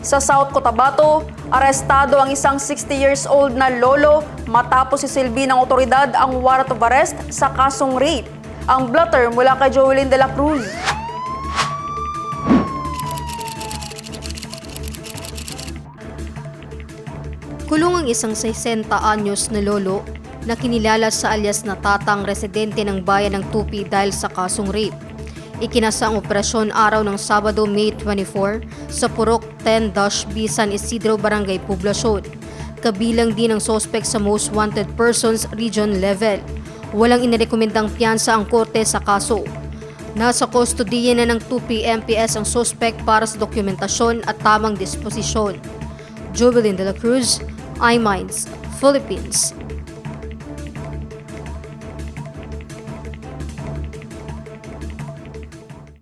Sa South Cotabato, arestado ang isang 60 years old na lolo matapos isilbi ng otoridad ang warrant of arrest sa kasong rape. Ang blotter mula kay Joelyn de la Cruz. Kulong ang isang 60 anyos na lolo na kinilala sa alias na tatang residente ng bayan ng Tupi dahil sa kasong rape. Ikinasa ang operasyon araw ng Sabado, May 24 sa Purok 10-B San Isidro, Barangay Poblasyon. Kabilang din ang sospek sa Most Wanted Persons Region level. Walang inirekomendang piyansa ang korte sa kaso. Nasa kustodiya na ng 2 MPS ang sospek para sa dokumentasyon at tamang disposisyon. Jubilin de la Cruz, iMinds, Philippines.